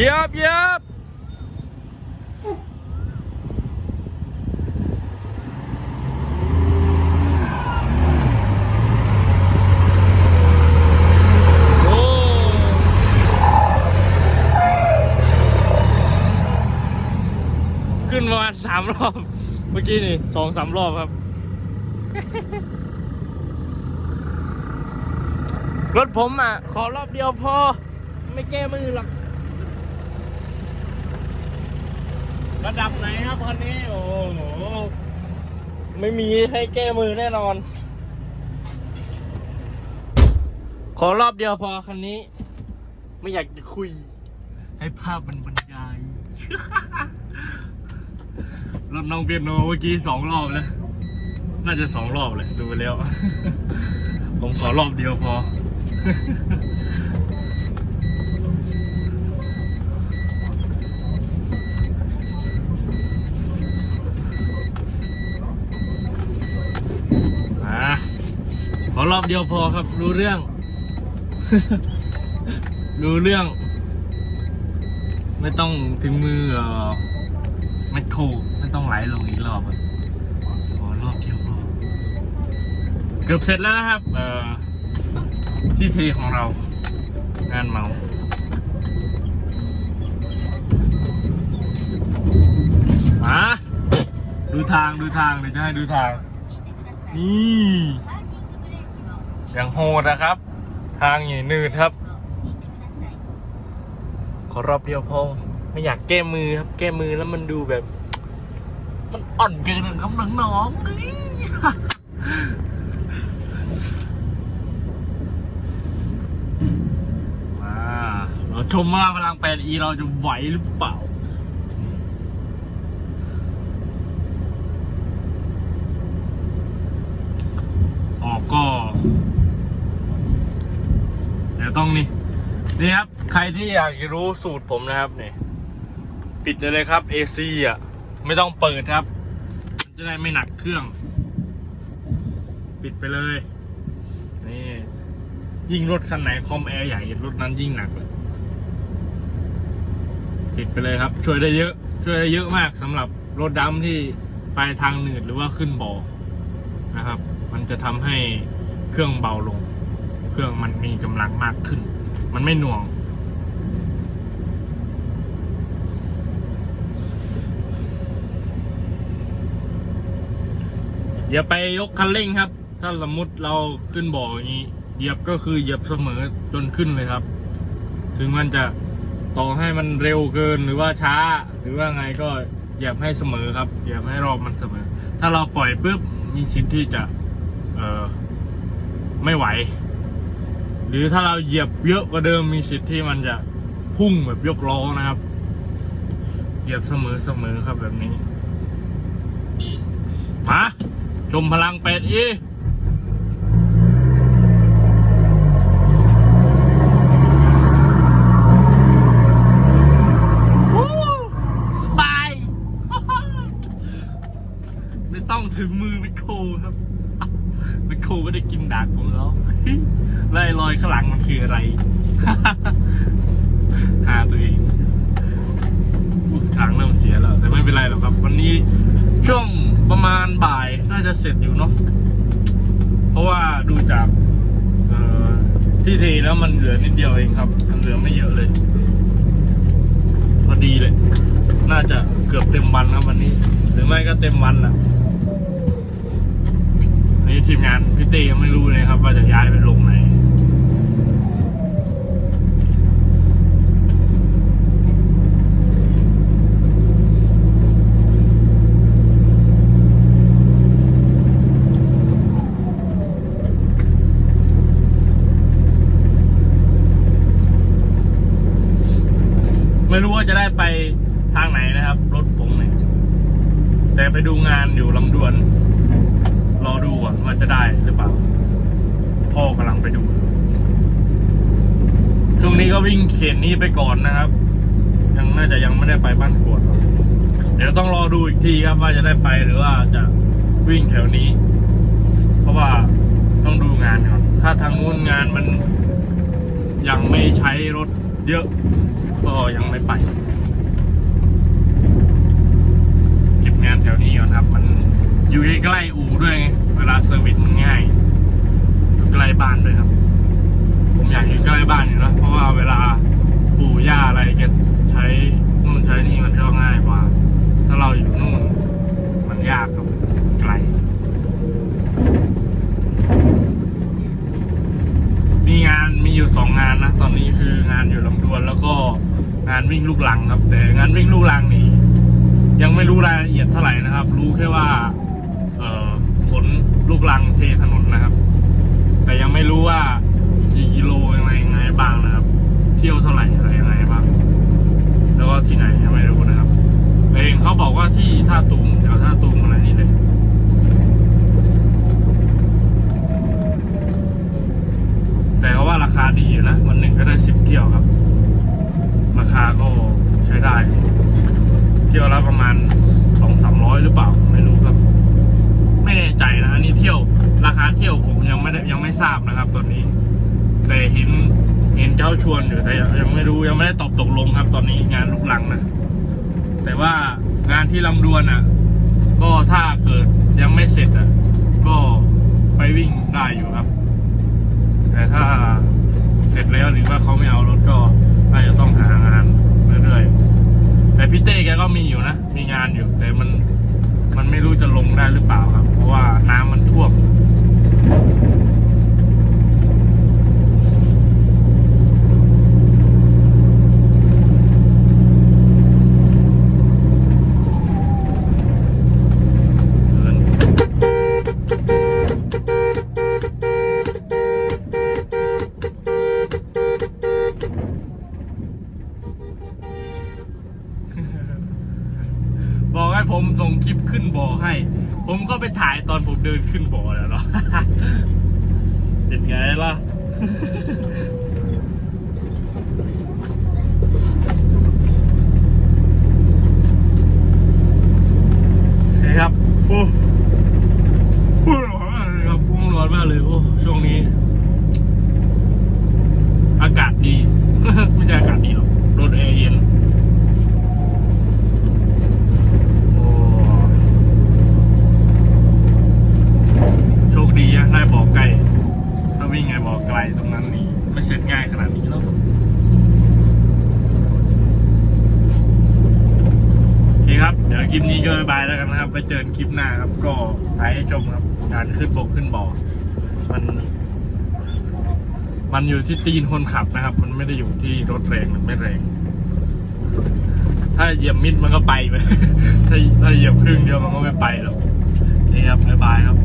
ยียบเยียบโอ้ขึ้นประมาณสามรอบ เมื่อกี้นี่สองสามรอบครับ รถผมอะ ขอรอบเดียวพอ ไม่แก้มือหรอก ระดับไหนครับคันนี้โอ้โหไม่มีให้แก้มือแน่นอน ขอรอบเดียวพอคันนี้ ไม่อยากจะคุย ให้ภาพมันบรรยาย รถน้องเปียโนเมื่อกี้สองรอบแล้ว น่าจะสองรอบเลยดูไปแล้ว ผมขอรอบเดียวพอาข อรอบเดียวพอครับ รู้เรื่อง รู้เรื่อง ไม่ต้องถึงมือเอ่อแมคโครไม่ต้องไหลลงอีกรอบอะขอรอบเดียวพอเกือบเสร็จแล้วนะครับที่เทของเรา งานเมามาดูทางดูทางเดี๋ยวจะให้ดูทาง นี่ อย่างโหดนะครับ ทางอย่างนืดครับ ขอรอบเดียวพอไม่อยากแก้มือครับ แก้มือแล้วมันดูแบบ มันอ่อนเกินครับน้องๆเฮ้ยมาเราชมว่าพลังแปดอีเราจะไหวหรือเปล่า ออกก็ เดี๋ยว ต้องนี่นี่ครับ ใครที่อยากรู้สูตรผมนะครับเนี่ยปิดเลยเลยครับ AC อะ ไม่ต้องเปิดครับ จะได้ไม่หนักเครื่อง ปิดไปเลย นี่ ยิ่งรถคันไหนคอมแอร์ใหญ่รถนั้นยิ่งหนักเลยปิดไปเลยครับ ช่วยได้เยอะ ช่วยได้เยอะมากสำหรับรถดำที่ไปทางหนืดหรือว่าขึ้นบ่อนะครับ มันจะทำให้เครื่องเบาลง เครื่องมันมีกำลังมากขึ้น มันไม่หน่วง อย่าไปยกคันเร่งครับ ถ้าสมมุติเราขึ้นบ่ออย่างนี้ เหยียบก็คือเหยียบเสมอจนขึ้นเลยครับ ถึงมันจะต่อให้มันเร็วเกินหรือว่าช้า หรือว่าไงก็เหยียบให้เสมอครับเหยียบให้รอบมันเสมอ ถ้าเราปล่อยปุ๊บมีสิทธิ์ที่จะ เออไม่ไหว หรือถ้าเราเหยียบเยอะกว่าเดิมมีสิทธิ์ที่มันจะพุ่งแบบยกล้อนะครับ เหยียบเสมอเสมอครับแบบนี้มาชมพลังเป็ดอีวู้สบายไม่ต้องถึงมือไมคโครครับไมคโครก็ได้กินดากผมแล้ว ไล่รอยข้างหลังมันคืออะไร หาตัวเองทางเริ่มเสียแล้ว แต่ไม่เป็นไรหรอกครับ วันนี้ช่วงประมาณบ่ายน่าจะเสร็จอยู่เนาะเพราะว่าดูจากเอ่ที่เทแล้วมันเหลือนิดเดียวเองครับ มันเหลือไม่เยอะเลยพอดีเลย น่าจะเกือบเต็มวันครับวันนี้ หรือไม่ก็เต็มวันแหละนนี้ทีมงานพี่เต้ยังไม่รู้เลยครับ ว่าจะย้ายไปลงไหน ไม่รู้ว่าจะได้ไปทางไหนนะครับ รถผมเนี่ยแต่ไปดู งานอยู่ลำดวน รอดูก่อนว่าจะได้หรือเปล่า พ่อกำลังไปดู ช่วงนี้ก็วิ่งเขตนี้ไปก่อนนะครับ ยังน่าจะยังไม่ได้ไปบ้านกวด เดี๋ยวต้องรอดูอีกทีครับว่าจะได้ไปหรือว่าจะวิ่งแถวนี้ เพราะว่าต้องดูงานก่อน ถ้าทางนู้นงานมันยังไม่ใช้รถเยอะ ก็ยังไม่ไป เก็บ งานแถวนี้ก่อนครับ มันอยู่ใกล้ๆอู่ด้วยไงเวลาเซอร์วิสมันง่าย อยู่ใกล้บ้านด้วยครับ ผมอยากอยู่ใกล้บ้านอยู่แล้วเพราะว่าเวลาปู่ย่าอะไรแกใช้นู่นใช้นี่มันก็ง่ายกว่า ถ้าเราอยู่นู่น มันยากครับไกลมีงานมีอยู่สองงานนะ ตอนนี้คืองานอยู่ลำดวนแล้วก็งานวิ่งลูกลังครับ แต่งานวิ่งลูกลังนี่ ยังไม่รู้รายละเอียดเท่าไหร่นะครับ รู้แค่ว่าเอ่อขนลูกลังเทถนนนะครับ แต่ยังไม่รู้ว่ากี่กิโลยังไงยังไงบ้างนะครับ เที่ยวเท่าไหร่อะไรยังไงบ้าง แล้วก็ที่ไหนยังไม่รู้นะครับเองเขาบอกว่าที่ท่าตูมแถวท่าตูมอะไรนี่เลยแต่เขาว่าราคาดีอยู่นะวันหนึ่งก็ได้สิบเที่ยวครับ ราคาก็ใช้ได้ เที่ยวละประมาณสองสามร้อยหรือเปล่า ไม่รู้ครับ ไม่แน่ใจนะ อันนี้เที่ยวราคาเที่ยวผมยังไม่ได้ยังไม่ทราบนะครับ ตอนนี้ แต่เห็นเห็นเจ้าชวนอยู่แต่ยังไม่รู้ยังไม่ได้ตอบตกลงครับ ตอนนี้งานลุกลังนะแต่ว่างานที่ลำดวนอะ ก็ถ้าเกิดยังไม่เสร็จอะ ก็ไปวิ่งได้อยู่ครับ แต่ถ้าเสร็จแล้วหรือว่าเขาไม่เอารถก็น่าจะต้องหางานเรื่อยๆ แต่พี่เต้แกก็มีอยู่นะ มีงานอยู่ แต่มันมันไม่รู้จะลงได้หรือเปล่าครับ เพราะว่าน้ำมันท่วม ดินขึ้นบ่อแล้วเนาะเป็นไงล่ะครับ โอ้ร้อนมากเลยครับร้อนมากเลย โอ้ ช่วงนี้ อากาศดี ไม่ใช่อากาศดีหรอก รถแอร์เย็น โอ้โชคดีอะได้บอกไกล ถ้าวิ่งไงบ อไกลตรงนั้นนี่ไม่เสร็จง่ายขนาดนี้เนาะโอเคครับ เดี๋ยวคลิปนี้ก็บายบายแล้วกันนะครับ ไปเจอกันคลิปหน้าครับ ก็ถ่ายให้ชมครับ การขึ้นบกขึ้นบ่อมัน มันอยู่ที่ตีนคนขับนะครับ มันไม่ได้อยู่ที่รถแรงหรือไม่แรง ถ้าเหยียบมิดมันก็ไปไปถ้าถ้าเหยียบครึ่งเดียวมันก็ไม่ไปหรอกโอเคครับบ๊ายบายครับ